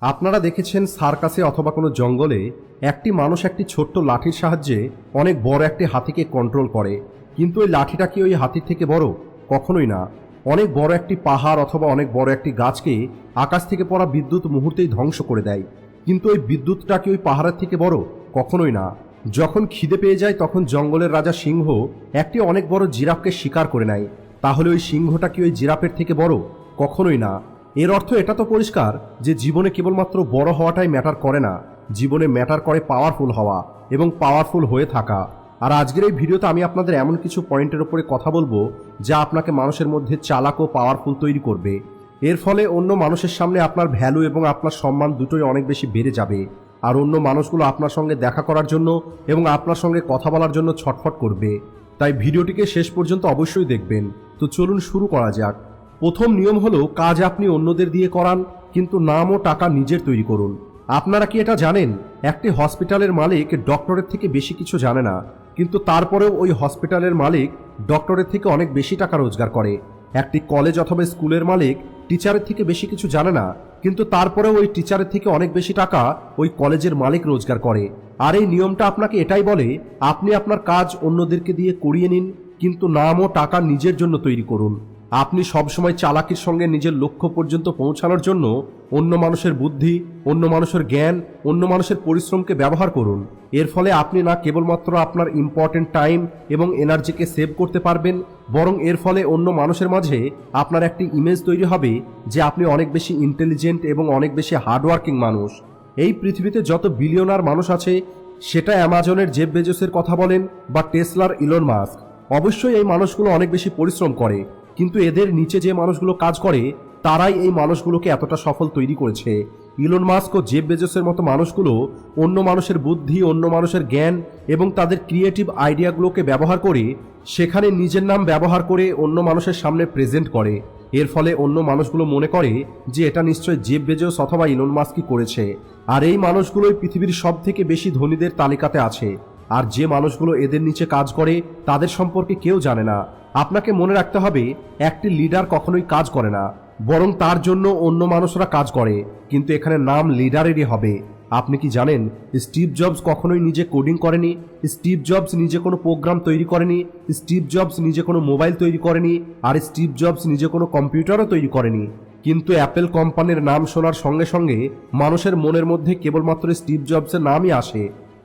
আপনারা দেখেছেন সার্কাসে অথবা কোনো জঙ্গলে একটি মানুষ একটি ছোট্ট লাঠির সাহায্যে অনেক বড় একটি হাতিকে কন্ট্রোল করে। কিন্তু ওই লাঠিটা কি ওই হাতির থেকে বড়? কখনোই না। অনেক বড় একটি পাহাড় অথবা অনেক বড় একটি গাছকে আকাশ থেকে পড়া বিদ্যুৎ মুহূর্তেই ধ্বংস করে দেয়। কিন্তু ওই বিদ্যুৎটা কি ওই পাহাড়ের থেকে বড়? কখনোই না। যখন খিদে পেয়ে যায়, তখন জঙ্গলের রাজা সিংহ একটি অনেক বড় জিরাফকে শিকার করে নেয়। তাহলে ওই সিংহটা কি ওই জিরাফের থেকে বড়? কখনোই না। এর অর্থ এটা তো পরিষ্কার যে জীবনে কেবলমাত্র বড় হওয়াটাই ম্যাটার করে না। জীবনে ম্যাটার করে পাওয়ারফুল হওয়া এবং পাওয়ারফুল হয়ে থাকা। আর আজকের এই ভিডিওতে আমি আপনাদের এমন কিছু পয়েন্টের উপরে কথা বলব যা আপনাকে মানুষের মধ্যে চালাক ও পাওয়ারফুল তৈরি করবে। এর ফলে অন্য মানুষের সামনে আপনার ভ্যালু এবং আপনার সম্মান দুটোই অনেক বেশি বেড়ে যাবে। আর অন্য মানুষগুলো আপনার সঙ্গে দেখা করার জন্য এবং আপনার সঙ্গে কথা বলার জন্য ছটফট করবে। তাই ভিডিওটিকে শেষ পর্যন্ত অবশ্যই দেখবেন। তো চলুন শুরু করা যাক। প্রথম নিয়ম হলো কাজ আপনি অন্যদের দিয়ে করান, কিন্তু নাম ও টাকা নিজের তৈরি করুন। আপনারা কি এটা জানেন? একটি হসপিটালের মালিক ডক্টরের থেকে বেশি কিছু জানে না, কিন্তু তারপরেও ওই হসপিটালের মালিক ডক্টরের থেকে অনেক বেশি টাকা রোজগার করে। একটি কলেজ অথবা স্কুলের মালিক টিচারের থেকে বেশি কিছু জানে না, কিন্তু তারপরেও ওই টিচারের থেকে অনেক বেশি টাকা ওই কলেজের মালিক রোজগার করে। আর এই নিয়মটা আপনাকে এটাই বলে, আপনি আপনার কাজ অন্যদেরকে দিয়ে করিয়ে নিন, কিন্তু নাম ও টাকা নিজের জন্য তৈরি করুন। আপনি সবসময় চালাকির সঙ্গে নিজের লক্ষ্য পর্যন্ত পৌঁছানোর জন্য অন্য মানুষের বুদ্ধি, অন্য মানুষের জ্ঞান, অন্য মানুষের পরিশ্রমকে ব্যবহার করুন। এর ফলে আপনি না কেবলমাত্র আপনার ইম্পর্টেন্ট টাইম এবং এনার্জিকে সেভ করতে পারবেন, বরং এর ফলে অন্য মানুষের মাঝে আপনার একটি ইমেজ তৈরি হবে যে আপনি অনেক বেশি ইন্টেলিজেন্ট এবং অনেক বেশি হার্ডওয়ার্কিং মানুষ। এই পৃথিবীতে যত বিলিয়নার মানুষ আছে সেটা অ্যামাজনের জেব বেজোসের কথা বলেন বা টেসলার ইলন মাস্ক অবশ্যই এই মানুষগুলো অনেক বেশি পরিশ্রম করে। কিন্তু এদের নিচে যে মানুষগুলো কাজ করে, তারাই এই মানুষগুলোকে এতটা সফল তৈরি করেছে। ইলন মাস্ক ও জেব বেজোসের মতো মানুষগুলো অন্য মানুষের বুদ্ধি, অন্য মানুষের জ্ঞান এবং তাদের ক্রিয়েটিভ আইডিয়াগুলোকে ব্যবহার করে, সেখানে নিজের নাম ব্যবহার করে অন্য মানুষের সামনে প্রেজেন্ট করে। এর ফলে অন্য মানুষগুলো মনে করে যে এটা নিশ্চয় জেব বেজোস অথবা ইলন মাস্কই করেছে। আর এই মানুষগুলোই পৃথিবীর সব থেকে বেশি ধনীদের তালিকাতে আছে। আর যে মানুষগুলো এদের নিচে কাজ করে, তাদের সম্পর্কে কেউ জানে না। আপনাকে মনে রাখতে হবে, একটি লিডার কখনোই কাজ করে না, বরং তার জন্য অন্য মানুষরা কাজ করে, কিন্তু এখানে নাম লিডারেরই হবে। আপনি কি জানেন, স্টিভ জবস কখনোই নিজে কোডিং করেনি, স্টিভ জবস নিজে কোনো প্রোগ্রাম তৈরি করেনি, স্টিভ জবস নিজে কোনো মোবাইল তৈরি করেনি, আর স্টিভ জবস নিজে কোনো কম্পিউটারও তৈরি করেনি। কিন্তু অ্যাপেল কোম্পানির নাম শোনার সঙ্গে সঙ্গে মানুষের মনের মধ্যে কেবলমাত্র স্টিভ জবসের নামই আসে।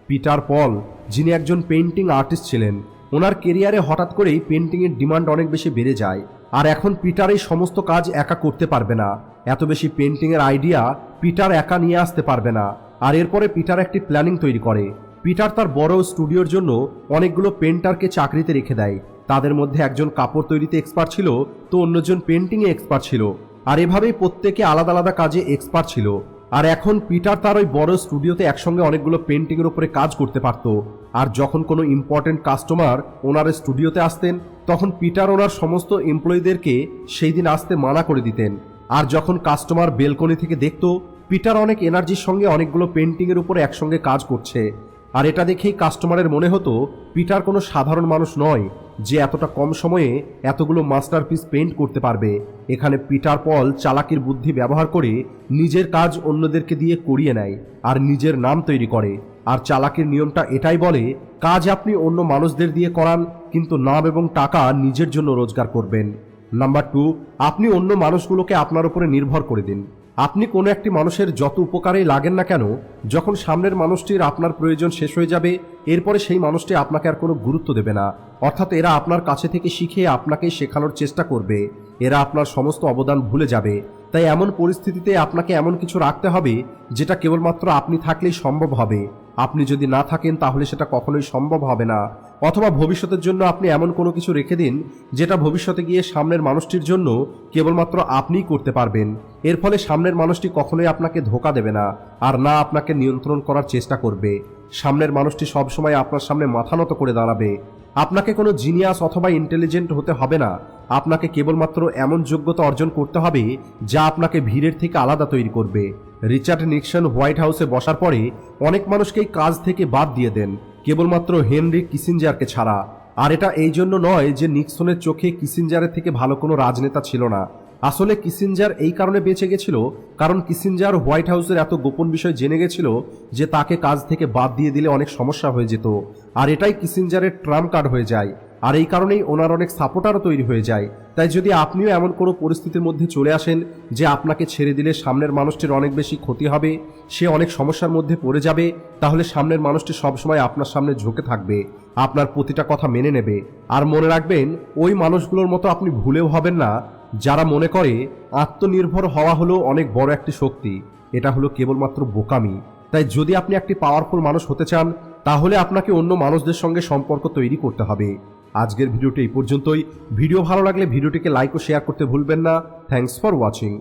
পিটার পল, যিনি একজন পেন্টিং আর্টিস্ট ছিলেন ওনার কেরিয়ারে হঠাৎ করেই পেন্টিংয়ের ডিমান্ড অনেক বেশি বেড়ে যায়। আর এখন পিটার এই সমস্ত কাজ একা করতে পারবে না। এত বেশি পেন্টিংয়ের আইডিয়া পিটার একা নিয়ে আসতে পারবে না। আর এরপরে পিটার একটি প্ল্যানিং তৈরি করে। পিটার তার বড় স্টুডিওর জন্য অনেকগুলো পেন্টারকে চাকরিতে রেখে দেয়। তাদের মধ্যে একজন কাপড় তৈরিতে এক্সপার্ট ছিল, তো অন্যজন পেন্টিংয়ে এক্সপার্ট ছিল। আর এভাবেই প্রত্যেকে আলাদা আলাদা কাজে এক্সপার্ট ছিল। আর এখন পিটার তার ওই বড় স্টুডিওতে একসঙ্গে অনেকগুলো পেন্টিংয়ের উপরে কাজ করতে পারত। আর যখন কোনো ইম্পর্টেন্ট কাস্টমার ওনার স্টুডিওতে আসতেন, তখন পিটার ওনার সমস্ত এমপ্লয়ীদেরকে সেই দিন আসতে মানা করে দিতেন। আর যখন কাস্টমার বেলকনি থেকে দেখত, পিটার অনেক এনার্জির সঙ্গে অনেকগুলো পেন্টিংয়ের উপরে একসঙ্গে কাজ করছে। আর এটা দেখেই কাস্টমারের মনে হতো, পিটার কোনো সাধারণ মানুষ নয়, যে এতটা কম সময়ে এতগুলো মাস্টারপিস পেন্ট করতে পারবে। এখানে পিটার পল চালাকির বুদ্ধি ব্যবহার করে নিজের কাজ অন্যদেরকে দিয়ে করিয়ে নেয় আর নিজের নাম তৈরি করে। আর চালাকির নিয়মটা এটাই বলে, কাজ আপনি অন্য মানুষদের দিয়ে করান, কিন্তু নাম এবং টাকা নিজের জন্য রোজগার করবেন। নাম্বার টু আপনি অন্য মানুষগুলোকে আপনার উপরে নির্ভর করে দিন। আপনি কোনো একটি মানুষের যত উপকারেই লাগেন না কেন, যখন সামনের মানুষটির আপনার প্রয়োজন শেষ হয়ে যাবে, এরপরে সেই মানুষটি আপনাকে আর কোনো গুরুত্ব দেবে না। অর্থাৎ এরা আপনার কাছে থেকে শিখে আপনাকে শেখানোর চেষ্টা করবে। এরা আপনার সমস্ত অবদান ভুলে যাবে। তাই এমন পরিস্থিতিতে আপনাকে এমন কিছু রাখতে হবে, যেটা কেবলমাত্র আপনি থাকলেই সম্ভব হবে। আপনি যদি না থাকেন, তাহলে সেটা কখনোই সম্ভব হবে না। অথবা ভবিষ্যতের জন্য আপনি এমন কোনো কিছু রেখে দিন যেটা ভবিষ্যতে গিয়ে সামনের মানুষটির জন্য কেবলমাত্র আপনিই করতে পারবেন। এর ফলে সামনের মানুষটি কখনোই আপনাকে ধোকা দেবে না আর না আপনাকে নিয়ন্ত্রণ করার চেষ্টা করবে। সামনের মানুষটি সবসময় আপনার সামনে মাথা নত করে দাঁড়াবে। আপনাকে কোনো জিনিয়াস অথবা ইন্টেলিজেন্ট হতে হবে না। আপনাকে কেবলমাত্র এমন যোগ্যতা অর্জন করতে হবে যা আপনাকে ভিড়ের থেকে আলাদা তৈরি করবে। রিচার্ড নিক্সন হোয়াইট হাউসে বসার পরে অনেক মানুষকেই কাজ থেকে বাদ দিয়ে দেন। কেবলমাত্র হেনরি কিসিঞ্জারকে ছাড়া। আর এটা এই জন্য নয় যে নিক্সনের চোখে কিসিঞ্জারের থেকে ভালো কোনো রাজনেতা ছিল না। আসলে কিসিঞ্জার এই কারণে বেঁচে গেছিল, কারণ কিসিঞ্জার হোয়াইট হাউসের এত গোপন বিষয় জেনে গেছিল যে তাকে কাজ থেকে বাদ দিয়ে দিলে অনেক সমস্যা হয়ে যেত। আর এটাই কিসিঞ্জারের ট্রাম্প কার্ড হয়ে যায়। আর এই কারণেই ওনার অনেক সাপোর্টারও তৈরি হয়ে যায়। তাই যদি আপনিও এমন কোনো পরিস্থিতির মধ্যে চলে আসেন যে আপনাকে ছেড়ে দিলে সামনের মানুষটির অনেক বেশি ক্ষতি হবে, সে অনেক সমস্যার মধ্যে পড়ে যাবে, তাহলে সামনের মানুষটি সবসময় আপনার সামনে ঝুঁকে থাকবে, আপনার প্রতিটা কথা মেনে নেবে। আর মনে রাখবেন, ওই মানুষগুলোর মতো আপনি ভুলেও হবেন না। যারা মনে করে, আত্মনির্ভর হওয়া হলো অনেক বড় একটি শক্তি, এটা হলো কেবলমাত্র বোকামি। তাই যদি আপনি একটি পাওয়ারফুল মানুষ হতে চান, তাহলে আপনাকে অন্য মানুষদের সঙ্গে সম্পর্ক তৈরি করতে হবে। আজকের ভিডিওটি এই পর্যন্তই। ভিডিও ভালো লাগলে ভিডিওটিকে লাইক ও শেয়ার করতে ভুলবেন না। Thanks for watching